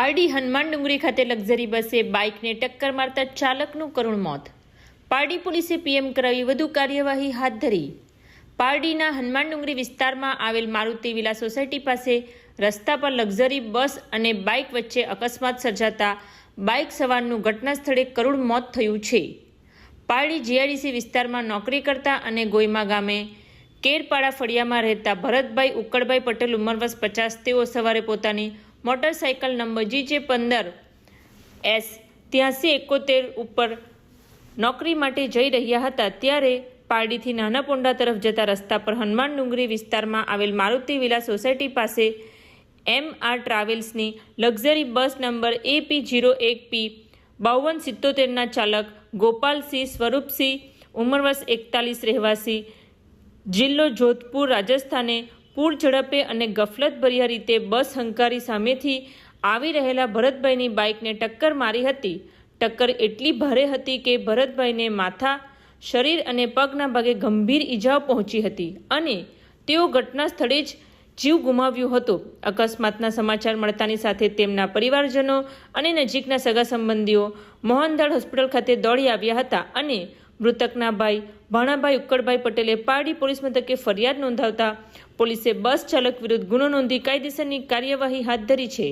પારડી હનુમાન ડુંગરી ખાતે લક્ઝરી બસે બાઇકને ટક્કર મારતા ચાલકનું કરુણ મોત. પારડી પોલીસે પીએમ કરાવી વધુ કાર્યવાહી હાથ ધરી. પારડીના હનુમાન ડુંગરી વિસ્તારમાં આવેલ મારુતિ વિલા સોસાયટી પાસે રસ્તા પર લક્ઝરી બસ અને બાઇક વચ્ચે અકસ્માત સર્જાતા બાઇક સવારનું ઘટના સ્થળે કરુણ મોત થયું છે. પારડી જીઆઈડીસી વિસ્તારમાં નોકરી કરતા અને ગોયમા ગામે કેરપાડા ફળિયામાં રહેતા ભરતભાઈ ઉક્કડભાઈ પટેલ ઉંમર વર્ષ પચાસ, તેઓ સવારે પોતાની મોટરસાયકલ નંબર જીજે પંદર એસ ત્યાંસી એકોતેર ઉપર નોકરી માટે જઈ રહ્યા હતા ત્યારે પારડીથી નાના પોંડા તરફ જતા રસ્તા પર હનુમાન ડુંગરી વિસ્તારમાં આવેલ મારુતિ વિલા સોસાયટી પાસે M R ટ્રાવેલ્સની luxury bus number AP zero એક પી બાવન સિત્તોતેરના ચાલક ગોપાલસિંહ સ્વરૂપસિંહ ઉંમર વર્ષ એકતાલીસ રહેવાસી જિલ્લો જોધપુર રાજસ્થાને પૂર ઝડપે અને ગફલતભર્યા રીતે બસ હંકારી સામેથી આવી રહેલા ભરતભાઈની બાઇકને ટક્કર મારી હતી. ટક્કર એટલી ભારે હતી કે ભરતભાઈને માથા, શરીર અને પગના ભાગે ગંભીર ઈજાઓ પહોંચી હતી અને તેઓ ઘટના સ્થળે જ જીવ ગુમાવ્યો હતો. અકસ્માતના સમાચાર મળતાની સાથે તેમના પરિવારજનો અને નજીકના સગા સંબંધીઓ મોહનદાળ હોસ્પિટલ ખાતે દોડી આવ્યા હતા અને મૃતકના ભાઈ ભાણાભાઈ ઉક્કડભાઈ પટેલે પારડી પોલીસ મથકે ફરિયાદ નોંધાવતા પોલીસે બસ ચાલક વિરુદ્ધ ગુનો નોંધી કાયદેસરની કાર્યવાહી હાથ ધરી છે.